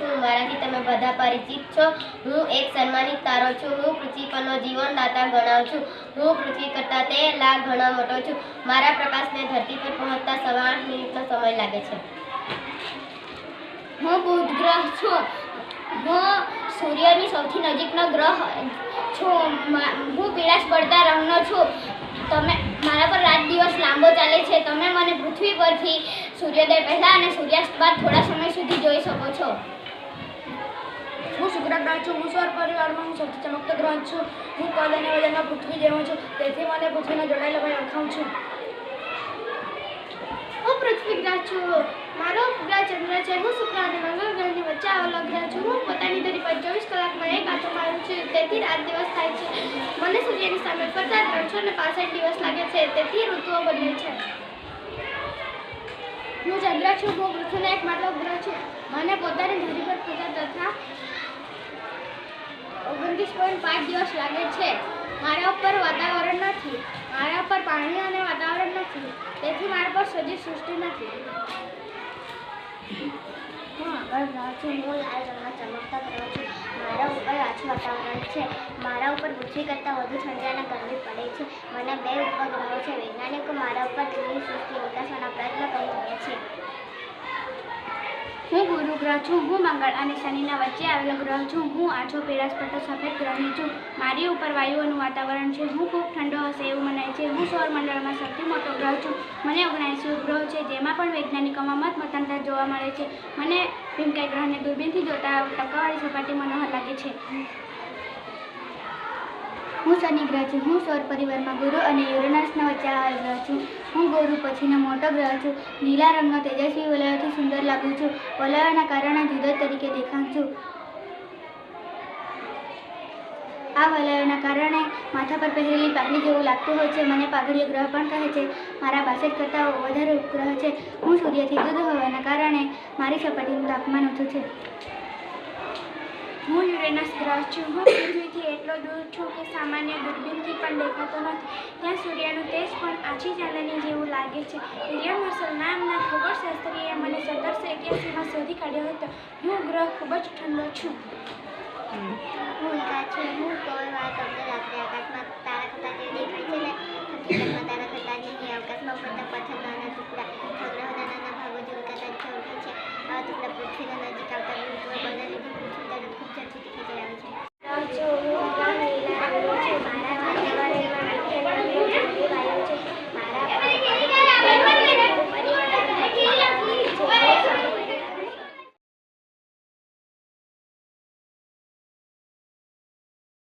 છું. મારાથી તમે બધા પરિચિત છો. હું એક સન્માનિત તારો છું. હું પૃથ્વી પરનો જીવનદાતા ગણાવ છું. હું પૃથ્વી કરતાં તે લાખ ઘણો મોટો છું. મારા પ્રકાશને ધરતી પર પહોંચતા સવા આઠ મિનિટનો સમય લાગે છે. હું બુધ ગ્રહ છું. હું સૂર્યની સૌથી નજીકનો ગ્રહ છું. હું પીળાશ પડતા રંગનો છું. તમે, મારા પર રાત દિવસ લાંબો ચાલે છે. તમે મને પૃથ્વી પરથી સૂર્યોદય પહેલાં અને સૂર્યાસ્ત બાદ થોડા સમય સુધી જોઈ શકો છો. હું છું. હું સૌર પરિવારમાં હું સૌથી ચમકતો ગ્રહ છું. હું કદ અને વજનમાં પૃથ્વી જેવો છું. તેથી મને પૃથ્વીના જોડાયેલા ભાઈ ઓળખાવું છું. હું પૃથ્વી ગ્રહ છું. મારો ગ્રહ ચંદ્ર છે. હું શુક્ર અને મંગળ ગ્રહની વચ્ચે આવેલો ગ્રહ છું. હું પોતાની ધરી પર ચોવીસ કલાકમાં એક આંટો મારું છું. તેથી રાત દિવસ થાય છે. મને સૂર્યની સામે ફરતા ત્રણસો ને પાસઠ દિવસ લાગે છે. તેથી ઋતુઓ બદલે છે. હું ચંદ્ર છું. હું પૃથ્વીનો એક માત્ર ગ્રહ છું. મને પોતાની ધરી પર ફરતા તથા પોઈન્ટ પાંચ દિવસ લાગે છે. મારા ઉપર વાતાવરણ નથી. મારા ઉપર પાણી અને વાતાવરણ નથી. તેથી મારા પર સજી સૃષ્ટિ નથી. હું આગળ ગ્રહ છું. હું ચમકતા ગ્રહ છું. મારા ઉપર આછું વાતાવરણ છે. મારા ઉપર પૃથ્વી કરતાં વધુ ઠંડી અને ગરમી પડે છે. મને બે ઉપગ્રહો છે. વૈજ્ઞાનિકો મારા ઉપર જીવની સૃષ્ટિ વિકાસવાના પ્રયત્ન કરી રહ્યા છે. હું ગુરુ ગ્રહ છું, હું મંગળ અને શનિના વચ્ચે આવેલો ગ્રહ છું, હું આછો પીળાશ પટ્ટો સફેદ ગ્રહની છું. મારી ઉપર વાયુઓનું વાતાવરણ છે, હું ખૂબ ઠંડો હશે એવું મનાય છે. હું સૌરમંડળમાં સૌથી મોટો ગ્રહ છું. મને ઓગણએંસી ગ્રહ છે, જેમાં પણ વૈજ્ઞાનિકોમાં મત મતાંતર જોવા મળે છે. મને ભીમકાય ગ્રહને દૂરબીનથી જોતા ટકાવાળી સપાટી મનોહર લાગે છે. હું શનિ ગ્રહ છું. હું સૌર પરિવારમાં ગુરુ અને યુરેનસના વચ્ચે આવેલ ગ્રહ છું. હું ગુરુ પછીનો મોટો ગ્રહ છું. લીલા રંગનો તેજસ્વી વલયોથી સુંદર લાગુ છું. વલયોના કારણે જુદા તરીકે દેખાઉં છું. આ વલયોના કારણે માથા પર પહેરેલી પાઘડી જેવું લાગતું હોય છે. મને પાઘડીઓ ગ્રહ પણ કહે છે. મારા બાસઠ કરતાં વધારે ઉપગ્રહ છે. હું સૂર્યથી જુદો હોવાના કારણે મારી સપાટીનું તાપમાન ઓછું છે. હું યુરેનસ ગ્રહ છું. હું પૃથ્વીથી એટલો દૂર છું કે સામાન્ય દૂરબીનથી પણ દેખાતો નથી. ત્યાં સૂર્યનું તેજ પણ આછી ચાંદની જેવું લાગે છે. વિલિયમ હર્સલ નામના ખગોળશાસ્ત્રીએ મને સત્તરસો એક્યાસીમાં શોધી કાઢ્યો હતો. હું ગ્રહ ખૂબ જ ઠંડો છું. હું હું વાર તમને રાત્રે આકાશમાં તારા ખતા જે દેખાય છે ને